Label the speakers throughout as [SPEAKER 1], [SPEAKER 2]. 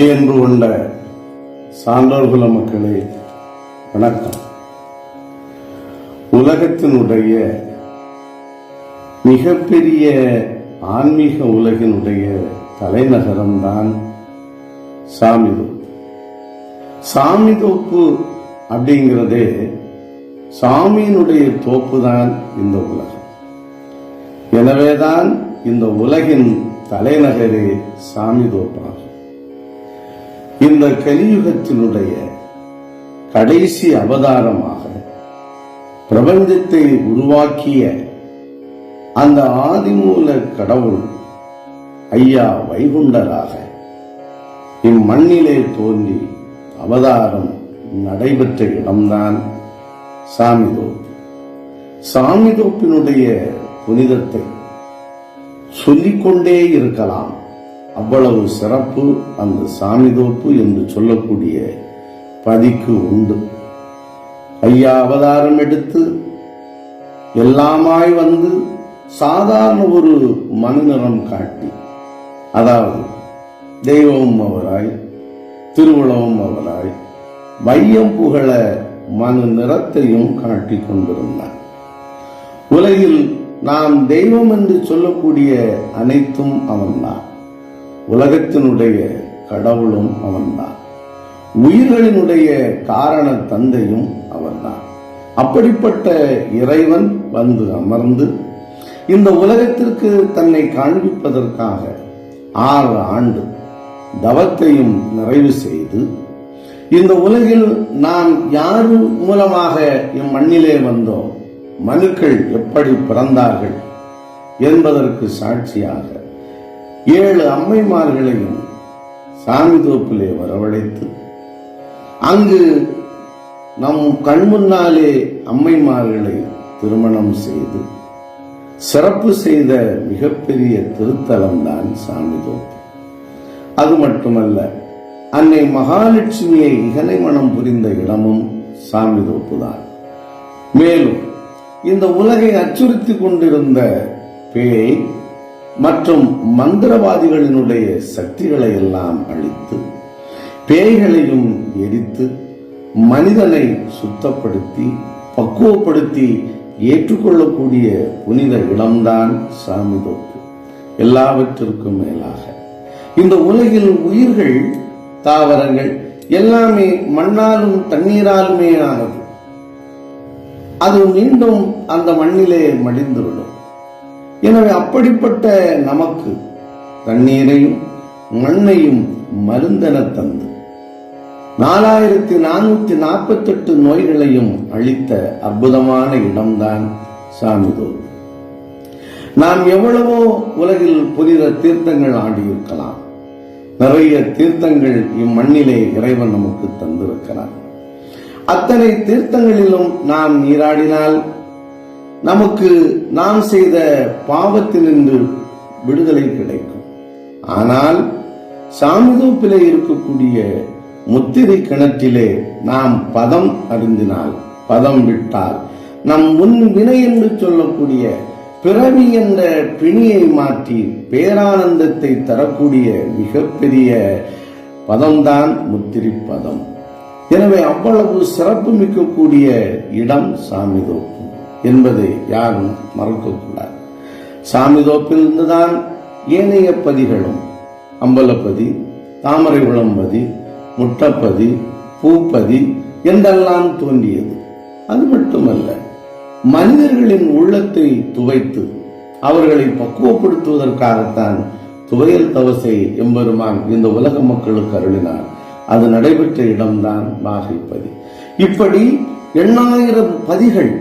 [SPEAKER 1] மெய்யன்பு கொண்ட சான்றோர்குல மக்களே வணக்கம். உலகத்தினுடைய மிகப்பெரிய ஆன்மீக உலகினுடைய தலைநகரம்தான் சாமிதோப்பு. சாமிதோப்பு அப்படிங்கிறதே சாமியினுடைய தோப்பு தான் இந்த உலகம். எனவேதான் இந்த உலகின் தலைநகரே சாமி தோப்பாகும் இந்த கலியுகத்தினுடைய கடைசி அவதாரமாக பிரபஞ்சத்தை உருவாக்கிய அந்த ஆதிமூல கடவுள் ஐயா வைகுண்டராக இம்மண்ணிலே தோன்றி அவதாரம் நடைபெற்ற இடம்தான் சாமிதோப்பு. சாமிதோப்பினுடைய புனிதத்தை சொல்லிக்கொண்டே இருக்கலாம். அவ்வளவு சிறப்பு அந்த சாமி தோப்பு என்று சொல்லக்கூடிய பதிக்கு உண்டு. ஐயா அவதாரம் எடுத்து எல்லாமாய் வந்து சாதாரண ஒரு மனநிறம் காட்டி அதாவது தெய்வமும் அவராய் திருவிழவும் அவராய் வையம் புகழ மனு நிறத்தையும் காட்டிக் கொண்டிருந்தார். உலகில் நாம் தெய்வம் என்று சொல்லக்கூடிய அனைத்தும் அவன்தான் உலகத்தினுடைய கடவுளும் அவன்தான். உயிர்களினுடைய காரண தந்தையும் அவன்தான். அப்படிப்பட்ட இறைவன் வந்து அமர்ந்து இந்த உலகத்திற்கு தன்னை காண்பிப்பதற்காக ஆறு ஆண்டு தவத்தையும் நிறைவு செய்து இந்த உலகில் நாம் யார் மூலமாக இம்மண்ணிலே வந்தோம்? மனுக்கள் எப்படி பிறந்தார்கள்? என்பதற்கு சாட்சியாக ஏழு அம்மைமார்களையும் சாமி தோப்பிலே வரவழைத்து அங்கு நம் கண்முன்னாலே அம்மைமார்களை திருமணம் செய்து சிறப்பு செய்த மிகப்பெரிய திருத்தலம் தான் சாமிதோப்பு அது மட்டுமல்ல அன்னை மகாலட்சுமியை இகனை மனம் புரிந்த இடமும் சாமிதோப்பு தான் மேலும் இந்த உலகை அச்சுறுத்தி கொண்டிருந்த பேய் மற்றும் மந்திரவாதிகளினுடைய சக்திகளை எல்லாம் அழித்து பேய்களையும் எரித்து மனிதனை சுத்தப்படுத்தி பக்குவப்படுத்தி ஏற்றுக்கொள்ளக்கூடிய புனித இடம்தான் சாமிதோப்பு எல்லாவற்றிற்கும் மேலாக. இந்த உலகில் உயிர்கள் தாவரங்கள் எல்லாமே மண்ணாலும் தண்ணீராலுமே ஆனது. அது மீண்டும் அந்த மண்ணிலே மடிந்துவிடும். எனவே அப்படிப்பட்ட நமக்கு தண்ணீரையும் மண்ணையும் மருந்தென தந்து நாலாயிரத்தி நானூத்தி நாற்பத்தி எட்டு நோய்களையும் அளித்த அற்புதமான இடம்தான் சாமிதோல். நாம் எவ்வளவோ உலகில் புனித தீர்த்தங்கள் ஆடியிருக்கலாம். நிறைய தீர்த்தங்கள் இம்மண்ணிலே இறைவன் நமக்கு தந்திருக்கிறார் அத்தனை தீர்த்தங்களிலும் நாம் நீராடினால் நமக்கு நாம் செய்த பாவத்தினின்று விடுதலை கிடைக்கும். ஆனால் சாமிதூப்பிலே இருக்கக்கூடிய முத்திரை கிணற்றிலே நாம் பதம் அருந்தினால் பதம் விட்டால் நம் முன் வினை என்று சொல்லக்கூடிய பிறவி என்ற பிணியை மாற்றி பேரானந்தத்தை தரக்கூடிய மிகப்பெரிய பதம்தான் முத்திரி பதம் எனவே அவ்வளவு சிறப்பு மிக்கக்கூடிய இடம் சாமிதோப்பு என்பதை யாரும் மறக்கக்கூடாது தான் ஏனைய பதிகளும் அம்பலப்பதி தாமரை விளம்பதி முட்டப்பதி பூப்பதி என்றெல்லாம் தோன்றியது. அது மட்டுமல்ல மனிதர்களின் உள்ளத்தை துவைத்து அவர்களை பக்குவப்படுத்துவதற்காகத்தான் துவையல் தவசை எம்பெருமான் இந்த உலக மக்களுக்கு அருளினார். அது நடைபெற்ற இடம்தான் நாகைப்பதி இப்படி எண்ணாயிரம் பதிகள்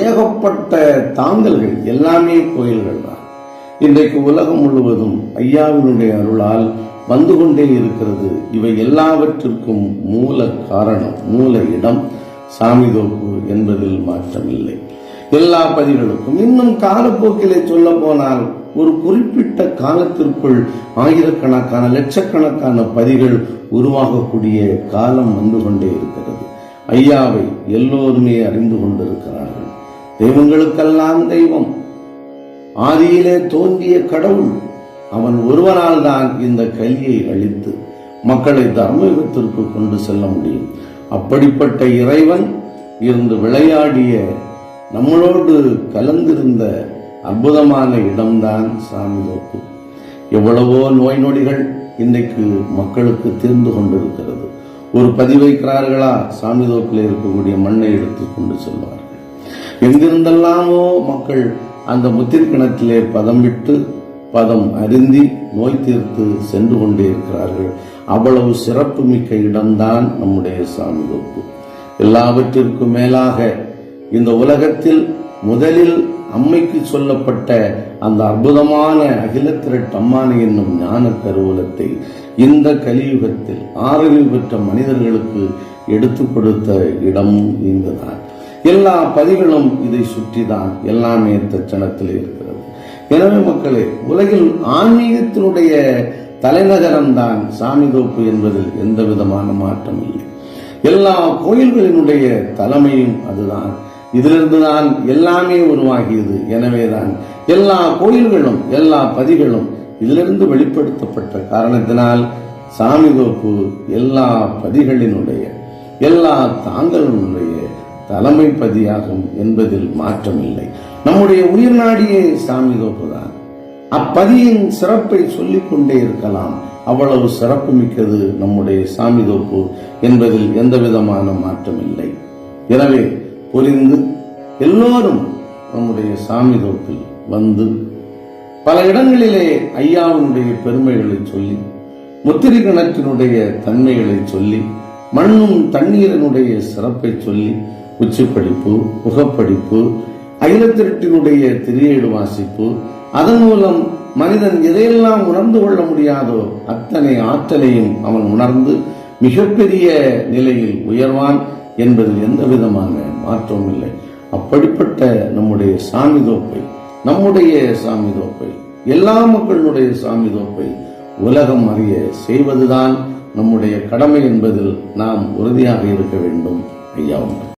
[SPEAKER 1] ஏகப்பட்ட தாங்கல்கள் எல்லாமே கோயில்கள் தான். இன்றைக்கு உலகம் முழுவதும் ஐயாவினுடைய அருளால் வந்து கொண்டே இருக்கிறது. இவை எல்லாவற்றிற்கும் மூல காரணம் மூல இடம் சாமிதோப்பு என்பதில் மாற்றமில்லை. எல்லா பதிகளுக்கும் இன்னும் காலப்போக்கிலே சொல்ல போனால் ஒரு குறிப்பிட்ட காலத்திற்குள் ஆயிரக்கணக்கான லட்சக்கணக்கான பதிகள் உருவாகக்கூடிய காலம் வந்து கொண்டே இருக்கிறது. ஐயாவை எல்லோருமே அறிந்து கொண்டிருக்கிறார்கள். தெய்வங்களுக்கெல்லாம் தெய்வம். ஆதியிலே தோன்றிய கடவுள் அவன் ஒருவனால் தான் இந்த கல்வியை அழித்து மக்களை தர்மயுகத்திற்கு கொண்டு செல்ல முடியும். அப்படிப்பட்ட இறைவன் இருந்து விளையாடிய நம்மளோடு கலந்திருந்த அற்புதமான இடம்தான் சாமிதோப்பு எவ்வளவோ நோய் நொடிகள் இன்றைக்கு மக்களுக்கு தீர்ந்து கொண்டிருக்கிறது. ஒரு பதிவைக்கிறார்களா சாமிதோப்பில் இருக்கக்கூடிய மண்ணை எடுத்து கொண்டு செல்வார். எங்கிருந்தெல்லாமோ மக்கள் அந்த முத்திர்கிணத்திலே பதம் விட்டு பதம் அருந்தி நோய் தீர்த்து சென்று கொண்டே இருக்கிறார்கள் அவ்வளவு சிறப்பு மிக்க இடம்தான் நம்முடைய சாமிதோப்பு எல்லாவற்றிற்கும் மேலாக இந்த உலகத்தில் முதலில் அம்மைக்கு சொல்லப்பட்ட அந்த அற்புதமான அகிலத்திரட் அம்மானை என்னும் ஞான கருவூலத்தை இந்த கலியுகத்தில் ஆறறிவு பெற்ற மனிதர்களுக்கு எடுத்து கொடுத்த இடம் இங்குதான். எல்லா பதிகளும் இதை சுற்றிதான் எல்லாமே தச்சனத்தில் இருக்கிறது. எனவே மக்களே உலகில் ஆன்மீகத்தினுடைய தலைநகரம் தான் சாமிதோப்பு என்பதில் எந்த விதமான மாற்றம் இல்லை. எல்லா கோயில்களினுடைய தலைமையும் அதுதான். இதிலிருந்து தான் எல்லாமே உருவாகியது. எனவேதான் எல்லா கோயில்களும் எல்லா பதிகளும் இதிலிருந்து வெளிப்படுத்தப்பட்ட காரணத்தினால் சாமி தோப்பு எல்லா பதிகளினுடைய எல்லா தாங்களினுடைய தலைமை பதியாகும் என்பதில் மாற்றமில்லை. நம்முடைய உயிர் நாடியே சாமி தான் அப்பதியின் சிறப்பை சொல்லிக் கொண்டே இருக்கலாம். அவ்வளவு சிறப்பு மிக்கது நம்முடைய சாமி தோப்பு என்பதில் எந்த விதமான மாற்றம் இல்லை எனவே புரிந்து எல்லோரும் நம்முடைய சாமி தோப்பில் வந்து பல இடங்களிலே ஐயாவினுடைய பெருமைகளை சொல்லி முத்திரை கிணற்றினுடைய தன்மைகளை சொல்லி மண்ணும் தண்ணீரனுடைய சிறப்பை சொல்லி உச்சிப்படிப்பு முகப்படிப்பு அகிலத்திரட்டினுடைய திரியேடு வாசிப்பு அதன் மூலம் மனிதன் எதையெல்லாம் உணர்ந்து கொள்ள முடியாதோ அத்தனை ஆற்றலையும் அவன் உணர்ந்து மிகப்பெரிய நிலையில் உயர்வான் என்பதில் எந்த விதமான மாற்றமும் இல்லை. அப்படிப்பட்ட நம்முடைய சாமி தோப்பை நம்முடைய சாமி தோப்பை எல்லா மக்களுடைய சாமி தோப்பை உலகம் அறிய செய்வதுதான் நம்முடைய கடமை என்பதில் நாம் உறுதியாக இருக்க வேண்டும் ஐயா.